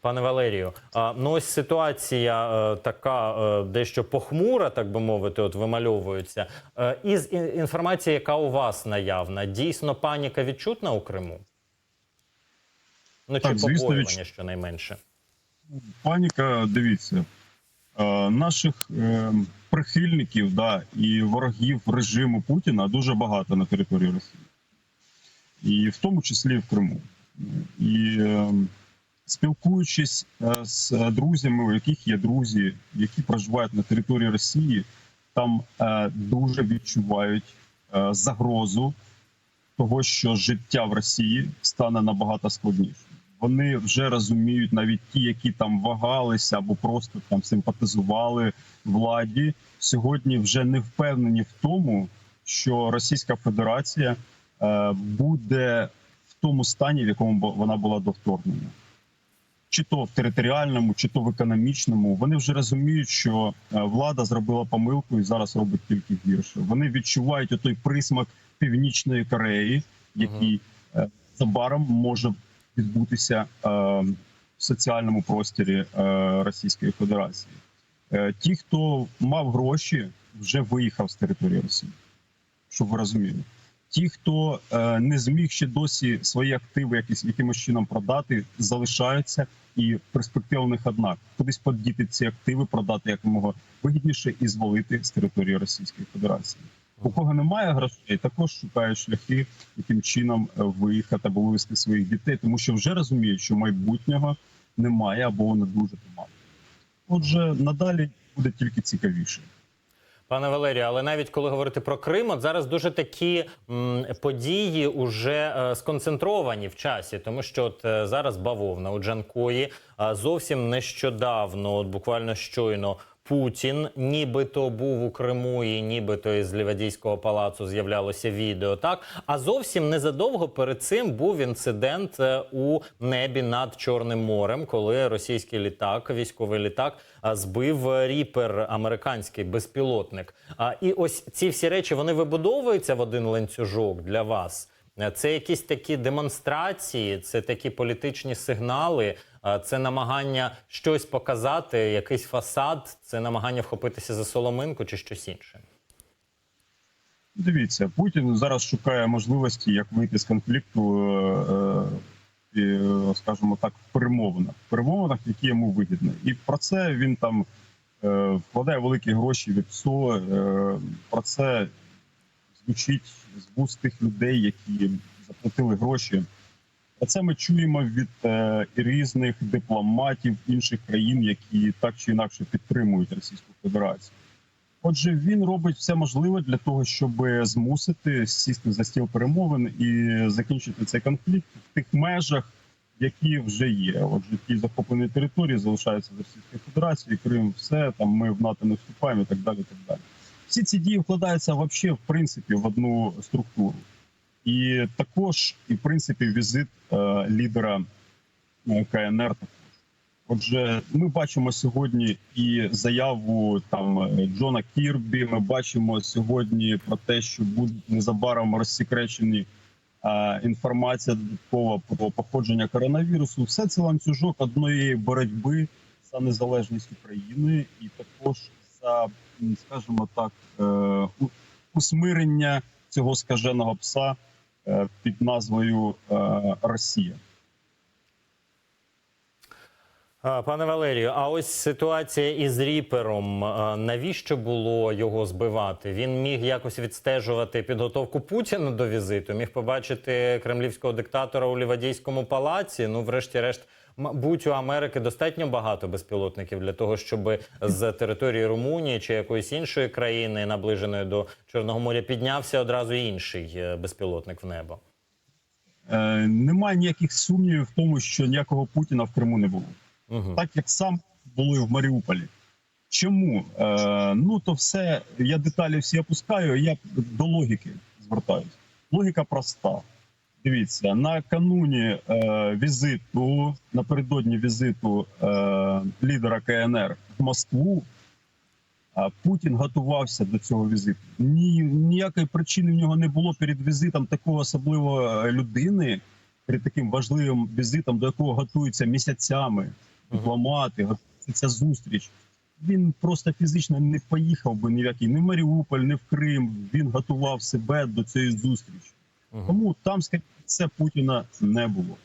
Пане Валерію, ну ось ситуація е, така е, дещо похмура, так би мовити, от вимальовується. Е, із ін- інформації, яка у вас наявна, дійсно паніка відчутна у Криму? Ну чи Так, звісно, побоювання відч- щонайменше? Паніка, дивіться, наших прихильників да, і ворогів режиму Путіна дуже багато на території Росії, і в тому числі в Криму. І спілкуючись е, з друзями, у яких є друзі, які проживають на території Росії, там е, дуже відчувають е, загрозу того, що життя в Росії стане набагато складнішим. Вони вже розуміють, навіть ті, які там вагалися або просто там симпатизували владі, сьогодні вже не впевнені в тому, що Російська Федерація е, буде в тому стані, в якому вона була до вторгнення, чи то в територіальному, чи то в економічному. Вони вже розуміють, що е, влада зробила помилку і зараз робить тільки гірше. Вони відчувають отой присмак північної Кореї, який е, забаром може відбутися е, в соціальному просторі Російської Федерації. Ті, хто мав гроші, вже виїхав з території Росії, щоб ви розуміли. Ті, хто е, не зміг ще досі свої активи якісь якимось чином продати, залишаються, і перспектива у них однак кудись подіти ці активи, продати якомога вигідніше і звалити з території Російської Федерації. У кого немає грошей, також шукають шляхи, яким чином е, виїхати або вивезти своїх дітей, тому що вже розуміють, що майбутнього немає або воно дуже помало. Отже, надалі буде тільки цікавіше. Пане Валерію, але навіть коли говорити про Крим, от зараз дуже такі м, події уже е, сконцентровані в часі, тому що от е, зараз бавовна у Джанкої а зовсім нещодавно, от буквально щойно. Путін нібито був у Криму, і нібито із Лівадійського палацу з'являлося відео. Так а зовсім незадовго перед цим був інцидент е, у небі над Чорним морем, коли російський літак, військовий літак, а, збив е, ріпер, американський безпілотник. А і ось ці всі речі вони вибудовуються в один ланцюжок для вас. Е, Це якісь такі демонстрації, це такі політичні сигнали, е, це намагання щось показати, якийсь фасад, це намагання вхопитися за соломинку чи щось інше. Дивіться, Путін зараз шукає можливості, як вийти з конфлікту, е, скажімо так, в перемовинах, в перемовинах, які йому вигідні. І про це він там вкладає великі гроші від ПСО. Е, про це звучить з вуст тих людей, які заплатили гроші. Про це ми чуємо від е, різних дипломатів інших країн, які так чи інакше підтримують Російську Федерацію. Отже, він робить все можливе для того, щоб змусити сісти за стіл перемовин і закінчити цей конфлікт в тих межах, які вже є. Отже, ті захоплені території залишаються з Російської Федерації, Крим, все там ми в НАТО не вступаємо і так далі. і Так далі. Всі ці дії вкладаються вообще в принципі в одну структуру. І також, і в принципі, візит е, лідера е, КНР також. Отже, ми бачимо сьогодні і заяву там е, Джона Кірбі. Ми бачимо сьогодні про те, що будуть незабаром розсекречені е, інформація додаткова про походження коронавірусу. Все це ланцюжок одної боротьби за незалежність України і також м, скажімо так, е, усмирення цього скаженого пса е, під назвою е, Росія. Пане Валерію, а ось ситуація із ріпером. Навіщо було його збивати? Він міг якось відстежувати підготовку Путіна до візиту, міг побачити кремлівського диктатора у Лівадійському палаці. Ну, врешті-решт, мабуть, у Америки достатньо багато безпілотників для того, щоб з території Румунії чи якоїсь іншої країни, наближеної до Чорного моря, піднявся одразу інший е, безпілотник в небо. Е, Немає ніяких сумнівів в тому, що ніякого Путіна в Криму не було. Угу. так як сам були в Маріуполі. Чому? Е, ну то все, я деталі всі опускаю, я до логіки звертаюся. Логіка проста. Дивіться, накануні е, візиту, напередодні візиту е, лідера КНР в Москву, е, Путін готувався до цього візиту. Ні, ніякої причини в нього не було перед візитом такого особливого е, людини, перед таким важливим візитом, до якого готуються місяцями дипломати, готується зустріч. Він просто фізично не поїхав би ні в який, ні в Маріуполь, ні в Крим. Він готував себе до цієї зустрічі. Тому там, скажімо, це Путіна не було.